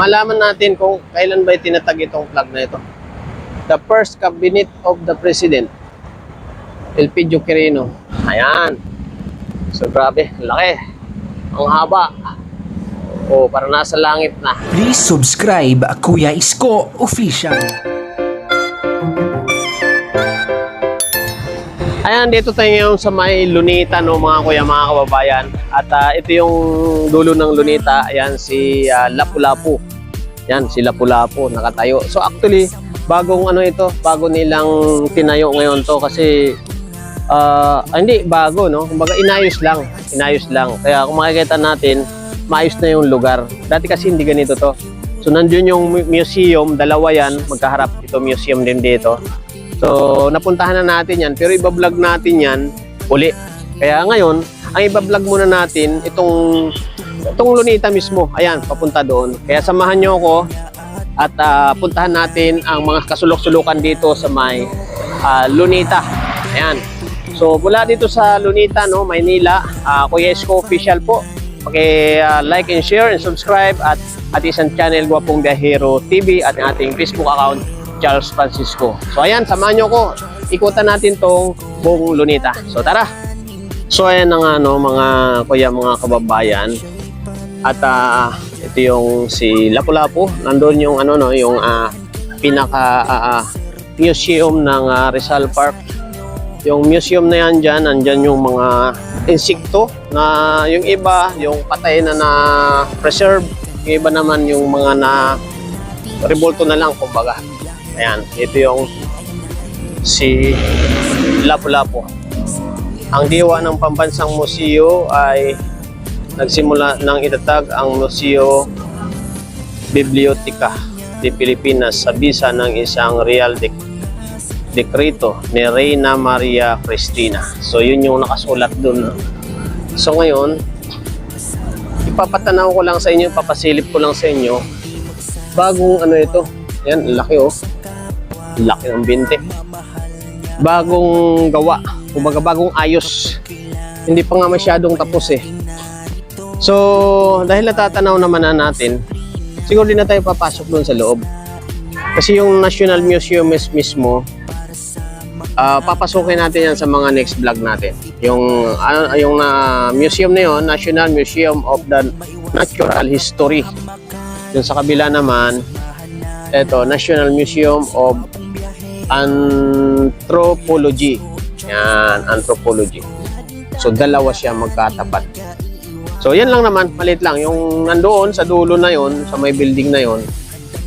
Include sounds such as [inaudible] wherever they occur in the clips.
malaman natin kung kailan ba itinatag itong flag na ito. The first cabinet of the president, Elpidio Quirino. Ayan. So grabe, laki. Ang haba. Oh, para nasa langit na. Please subscribe Kuya Isko Official. Ayan, dito tayo ngayon sa may Lunita, no, mga kuya, mga kababayan. At ah, ito yung dulo ng Lunita. Ayan, si ah, Lapu-Lapu. Yan, si Lapu-Lapu, nakatayo. So actually, bagong ano ito, bago nilang tinayo ngayon to kasi ah, hindi bago, no? Kumbaga inayos lang, inayos lang. Kaya kung makikita natin, maayos na yung lugar. Dati kasi hindi ganito to. So nandiyon yung mu- museum, dalawa yan, magkaharap. Ito museum din dito. So, napuntahan na natin yan. Pero ibablog natin yan uli. Kaya ngayon, ang ibablog muna natin itong itong Lunita mismo. Ayan, papunta doon. Kaya samahan nyo ako at ah, puntahan natin ang mga kasulok-sulukan dito sa may ah, Lunita. Ayan. So, mula dito sa Lunita, no, Maynila, uh, Kuya Esko Official po. Paki-like and share and subscribe at at isang channel Gwapong Dahero TV at ating Facebook account Charles Francisco. So ayan, samahan nyo ko. Ikutan natin tong buong Lunita. So tara. So ayan na nga no, mga kuya, mga kababayan. At ah, ito yung si Lapu-Lapu. Nandun yung ano no, yung ah, pinaka ah, museum ng ah, Rizal Park. Yung museum na yan dyan, nandyan yung mga insekto na yung iba, yung patay na na preserve. Yung iba naman yung mga na revolto na lang kumbaga. Ayan, ito yung si Lapu-Lapu. Ang diwa ng pambansang museo ay nagsimula ng itatag ang Museo Biblioteca de Pilipinas sa bisa ng isang Real Dec Decreto ni Reina Maria Cristina. So yun yung nakasulat dun. So ngayon, ipapatanaw ko lang sa inyo, papasilip ko lang sa inyo bagong ano ito. Yan, laki oh. Laki ng binte. Bagong gawa. Kumbaga bagong ayos. Hindi pa nga masyadong tapos eh. So, dahil natatanaw naman na natin, siguro din na tayo papasok doon sa loob. Kasi yung National Museum mis- mismo, ah papasukin natin yan sa mga next vlog natin. Yung, ano, yung na museum na yun, National Museum of the Natural History. Yung sa kabila naman, eto, National Museum of Anthropology. Yan, Anthropology. So, dalawa siya magkatapat. So, yan lang naman, malit lang. Yung nandoon sa dulo na yon sa may building na yon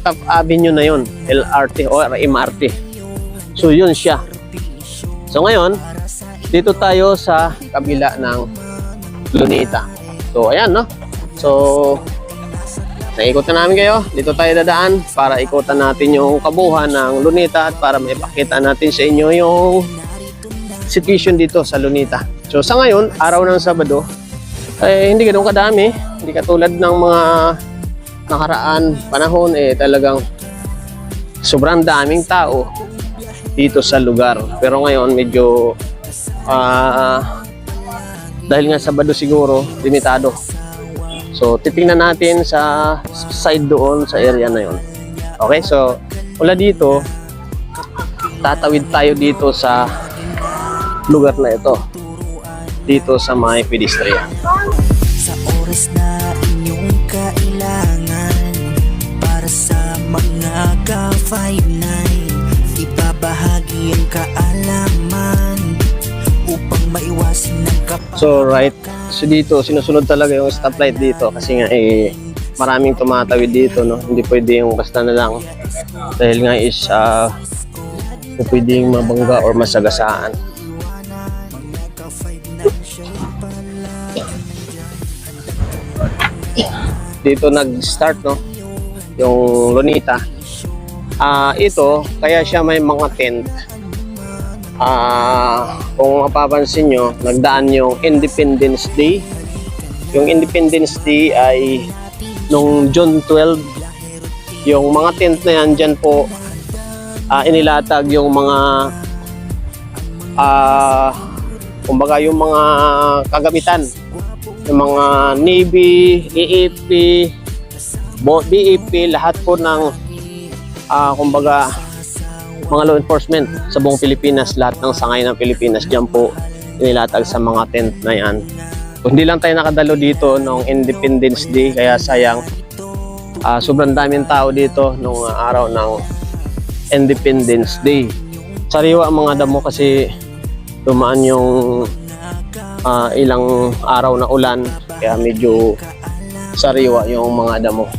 Top Avenue na yon LRT o MRT. So, yun siya. So, ngayon, dito tayo sa kabila ng Lunita. So, ayan, no? So, Naikot na namin kayo. Dito tayo dadaan para ikutan natin yung kabuhan ng Lunita at para maipakita natin sa inyo yung situation dito sa Lunita. So sa ngayon, araw ng Sabado, eh, hindi ganun kadami. Hindi katulad ng mga nakaraan panahon, eh talagang sobrang daming tao dito sa lugar. Pero ngayon, medyo ah dahil nga Sabado siguro, limitado. So, titingnan natin sa side doon sa area na yon. Okay, so mula dito, tatawid tayo dito sa lugar na ito. Dito sa may pedestrian. Sa oras na inyong kailangan Para sa mga ka-59 Ibabahagi ang kaalaman Upang maiwasan ng kap So, right. So, dito, sinusunod talaga yung stoplight dito kasi nga eh, maraming tumatawid dito, no? Hindi pwede yung basta na lang. Dahil nga is, ah, pwedeng mabangga or masagasaan. Dito nag-start no? Yung Lunita. Ah ito kaya siya may mga tent. Ah kung mapapansin nyo nagdaan yung Independence Day. Yung Independence Day ay nung June 12 yung mga tent na yan dyan po ah, inilatag yung mga ah kumbaga yung mga kagamitan yung mga Navy, AFP, Bo- BEP, lahat po ng ah, kumbaga mga law enforcement sa buong Pilipinas, lahat ng sangay ng Pilipinas dyan po inilatag sa mga tent na yan. Hindi lang tayo nakadalo dito nung Independence Day, kaya sayang ah, sobrang daming tao dito ah, araw ng Independence Day. Sariwa ang mga damo kasi dumaan yung ah, ilang araw na ulan kaya medyo sariwa yung mga damo.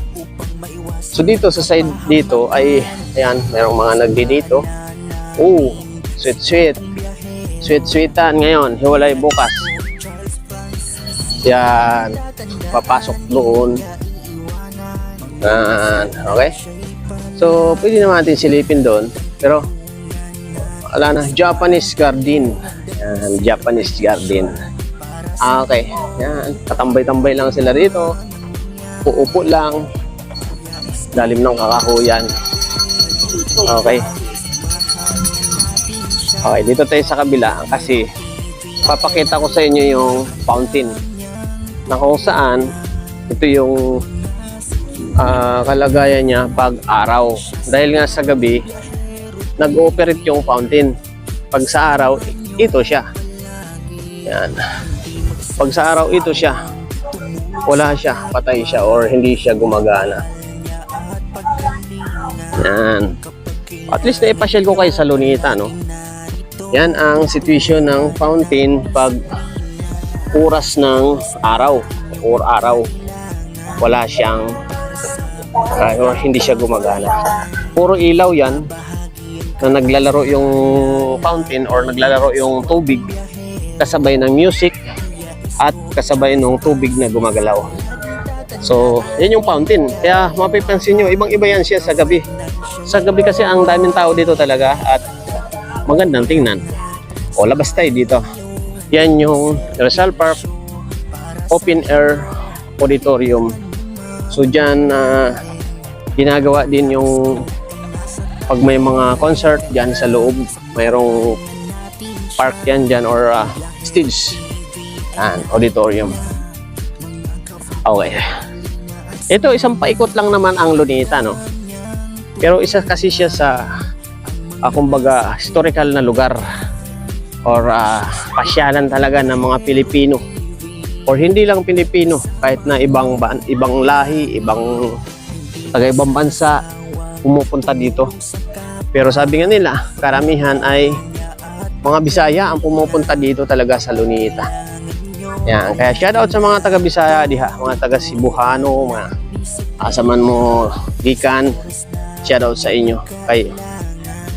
So dito sa side dito ay ayan, merong mga nagdi dito. Oh, sweet sweet. Sweet sweetan ngayon, hiwalay bukas. Yan, papasok doon. Yan, okay? So, pwede naman natin silipin doon. Pero, wala na, Japanese garden. Yan, Japanese garden. Ah, okay. Yan, katambay-tambay lang sila rito. Uupo lang. Dalim ng kakahuyan. Okay. Okay, dito tayo sa kabila kasi papakita ko sa inyo yung fountain na kung saan ito yung ah, kalagayan niya pag araw. Dahil nga sa gabi, nag-ooperate yung fountain. Pag sa araw, ito siya. Yan. Pag sa araw, ito siya. Wala siya, patay siya or hindi siya gumagana. Yan. At least naipasyal ko kayo sa Lunita, no? Yan ang situation ng fountain pag oras ng araw or araw. Wala siyang uh, or hindi siya gumagana. Puro ilaw yan na naglalaro yung fountain or naglalaro yung tubig kasabay ng music at kasabay ng tubig na gumagalaw. So, yan yung fountain. Kaya mapipansin nyo, ibang-iba yan siya sa gabi. Sa gabi kasi ang daming tao dito talaga at magandang tingnan. O, labas tayo dito. Yan yung Rizal Park Open Air Auditorium. So, dyan na ginagawa din yung pag may mga concert dyan sa loob, mayroong park yan dyan or uh, stage. Yan, auditorium. Okay. Ito, isang paikot lang naman ang Lunita, no? Pero isa kasi siya sa, uh, kumbaga, historical na lugar or uh, pasyalan talaga ng mga Pilipino or hindi lang Pilipino kahit na ibang ban- ibang lahi, ibang taga ibang bansa pumupunta dito. Pero sabi nga nila, karamihan ay mga Bisaya ang pumupunta dito talaga sa Lunita. Yan, kaya shout out sa mga taga Bisaya diha, mga taga Cebuano, mga asaman mo gikan. Shout out sa inyo kay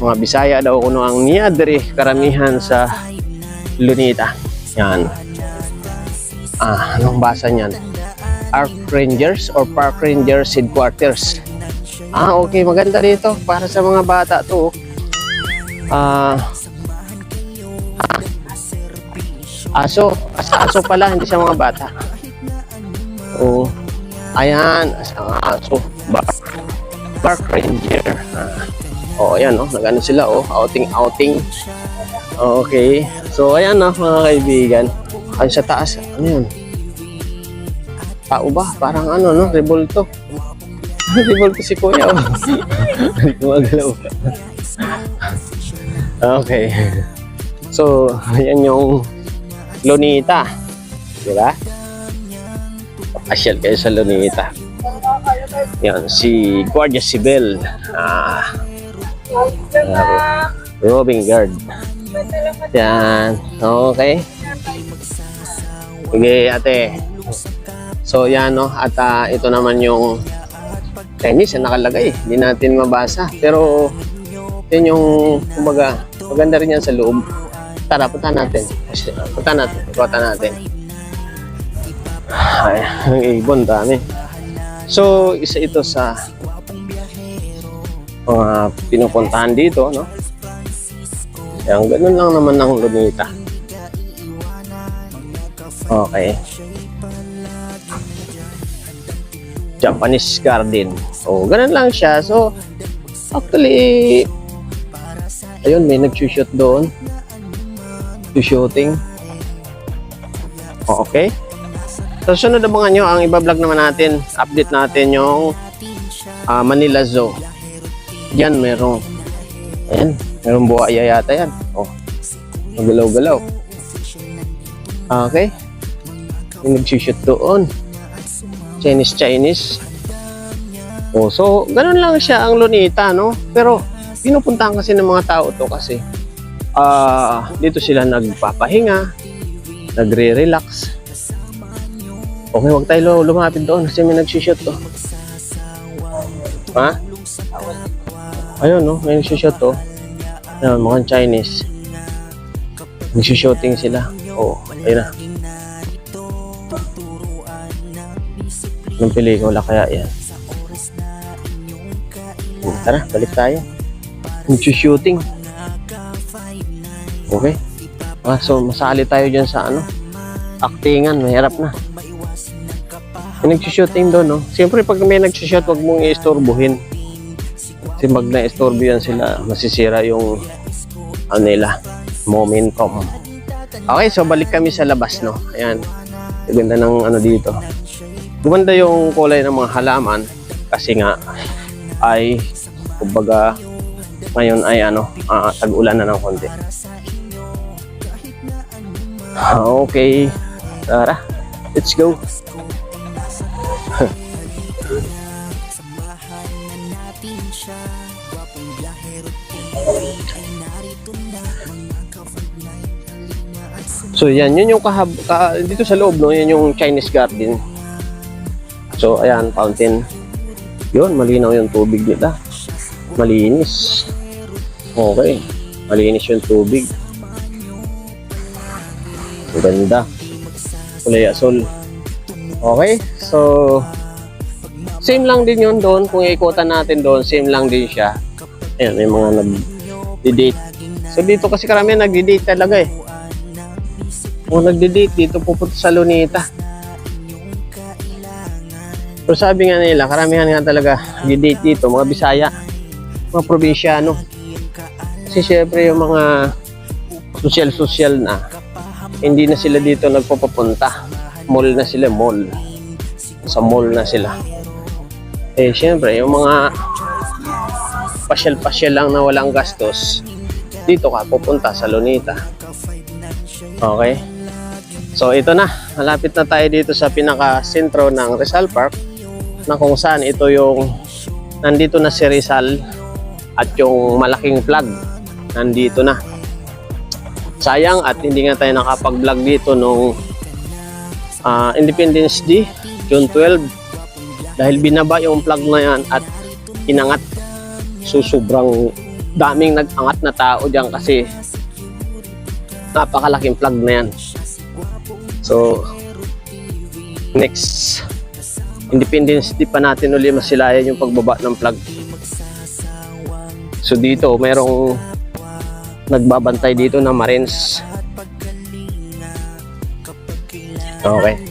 mga Bisaya daw kuno ang niya karamihan sa Lunita. Yan. Ah, anong basa niyan? Park Rangers or Park Rangers Headquarters. Ah, okay, maganda dito para sa mga bata to. Ah, aso, as aso pala, hindi sa mga bata. Oo. Ayan, asang aso. Park, Park Ranger. Ah. Oh, ayan, oh, nagano sila, oh, outing, outing. Okay. So, ayan, no, mga kaibigan. Ay, sa taas, ano yun? Tao ba? Parang ano, no? Revolto. [laughs] Revolto si Kuya, oh. [laughs] Okay. So, ayan yung Lunita. Di ba? Pasyal kayo sa Lunita. Yan, si Guardia Civil. Ah, ah, Robin Guard. Yan. Okay. Sige, ate. So, yan, no? At ah, ito naman yung tennis na nakalagay. Hindi natin mabasa. Pero, yun yung, kumbaga, maganda rin yan sa loob. Tara, punta natin. Punta natin. Punta natin. Ay, ang ibon, dami. So, isa ito sa mga pinupuntahan dito, no? Yan, ganun lang naman ng Lunita. Okay. Japanese garden. Oh, ganun lang siya. So, actually, ayun, may nag-shoot doon. Shooting. Oh, okay. So, sunod abangan nyo, ang iba-vlog naman natin, update natin yung ah, Manila Zoo. Yan, merong, ayan, merong buhaya yata yan. Oh, magalaw-galaw. Okay. Yung nagsushoot doon. Chinese, Chinese. Oh, so, ganun lang siya ang Lunita, no? Pero, pinupuntahan kasi ng mga tao to kasi ah dito sila nagpapahinga, nagre-relax. Okay, wag tayo lumapit doon kasi may nagsushoot to. Ha? Ayun, no? May nagsushoot to. Ayun, mukhang Chinese. Nagsushooting sila. Oo, oh, ayun na. Anong pelikula kaya yan? Hmm, Tara, balik tayo. Nagsushooting. Okay. Ah, so, masali tayo dyan sa ano? Actingan, mahirap na. May nagsushooting doon, no? Siyempre, pag may nagsushoot, wag mong i-istorbohin. Kasi pag na-istorbo yan sila, masisira yung ano nila, momentum. Okay, so balik kami sa labas, no? Ayan. Ganda ng ano dito. Gumanda yung kulay ng mga halaman kasi nga ay kumbaga ngayon ay ano, ah, tag-ulan na ng konti. Ah, Okay. Tara. Let's go. So yan, yun yung kahab ka, dito sa loob no, yan yung Chinese garden. So ayan, fountain. Yun, malinaw yung tubig nila. Malinis. Okay. Malinis yung tubig. Ang ganda. Kulay asol. Okay, so same lang din yun doon. Kung ikutan natin doon, same lang din siya. Ayan, may mga nag-date. So dito kasi karamihan nag-date talaga eh. Kung nagde-date dito pupunta sa Lunita. Pero sabi nga nila, karamihan nga talaga nagde-date dito, mga Bisaya, mga probinsyano. Kasi syempre yung mga social-social na, hindi na sila dito nagpapapunta. Mall na sila, mall. Sa mall na sila. Eh syempre, yung mga pasyal-pasyal lang na walang gastos, dito ka pupunta sa Lunita. Okay? So ito na, malapit na tayo dito sa pinaka-sentro ng Rizal Park na kung saan ito yung nandito na si Rizal at yung malaking flag nandito na. Sayang at hindi nga tayo nakapag-vlog dito nung ah, Independence Day, June 12 dahil binaba yung flag na yan at inangat. So sobrang daming nag-angat na tao diyan kasi napakalaking flag na yan. So, next Independence Day pa natin uli masilayan yung pagbaba ng flag. So dito, merong nagbabantay dito na Marines. Okay.